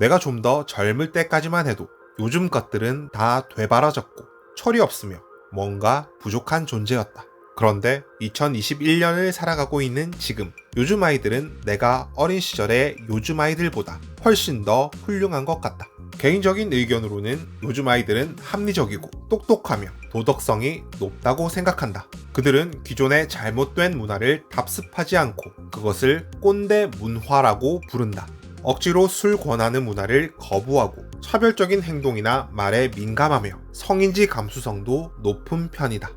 내가 좀 더 젊을 때까지만 해도 요즘 것들은 다 되바라졌고 철이 없으며 뭔가 부족한 존재였다. 그런데 2021년을 살아가고 있는 지금 요즘 아이들은 내가 어린 시절의 요즘 아이들보다 훨씬 더 훌륭한 것 같다. 개인적인 의견으로는 요즘 아이들은 합리적이고 똑똑하며 도덕성이 높다고 생각한다. 그들은 기존의 잘못된 문화를 답습하지 않고 그것을 꼰대 문화라고 부른다. 억지로 술 권하는 문화를 거부하고 차별적인 행동이나 말에 민감하며 성인지 감수성도 높은 편이다.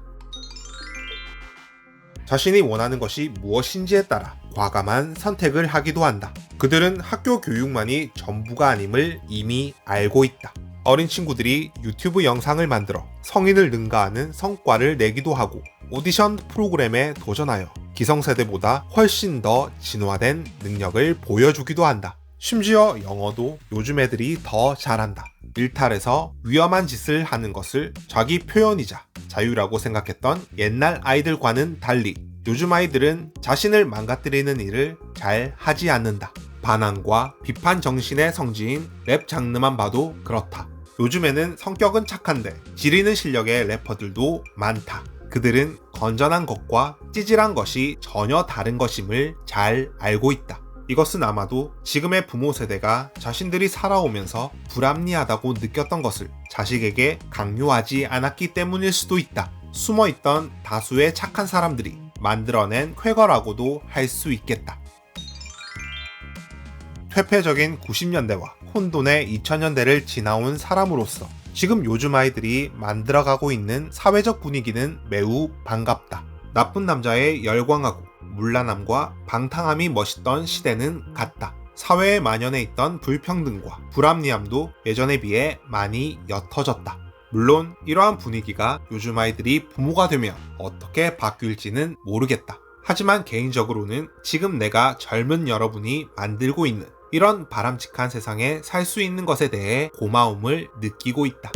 자신이 원하는 것이 무엇인지에 따라 과감한 선택을 하기도 한다. 그들은 학교 교육만이 전부가 아님을 이미 알고 있다. 어린 친구들이 유튜브 영상을 만들어 성인을 능가하는 성과를 내기도 하고 오디션 프로그램에 도전하여 기성세대보다 훨씬 더 진화된 능력을 보여주기도 한다. 심지어 영어도 요즘 애들이 더 잘한다. 일탈에서 위험한 짓을 하는 것을 자기 표현이자 자유라고 생각했던 옛날 아이들과는 달리 요즘 아이들은 자신을 망가뜨리는 일을 잘 하지 않는다. 반항과 비판 정신의 성지인 랩 장르만 봐도 그렇다. 요즘에는 성격은 착한데 지리는 실력의 래퍼들도 많다. 그들은 건전한 것과 찌질한 것이 전혀 다른 것임을 잘 알고 있다. 이것은 아마도 지금의 부모 세대가 자신들이 살아오면서 불합리하다고 느꼈던 것을 자식에게 강요하지 않았기 때문일 수도 있다. 숨어 있던 다수의 착한 사람들이 만들어낸 쾌거라고도 할 수 있겠다. 퇴폐적인 90년대와 혼돈의 2000년대를 지나온 사람으로서 지금 요즘 아이들이 만들어가고 있는 사회적 분위기는 매우 반갑다. 나쁜 남자에 열광하고 물란함과 방탕함이 멋있던 시대는 같다. 사회에 만연해 있던 불평등과 불합리함도 예전에 비해 많이 옅어졌다. 물론 이러한 분위기가 요즘 아이들이 부모가 되면 어떻게 바뀔지는 모르겠다. 하지만 개인적으로는 지금 내가 젊은 여러분이 만들고 있는 이런 바람직한 세상에 살 수 있는 것에 대해 고마움을 느끼고 있다.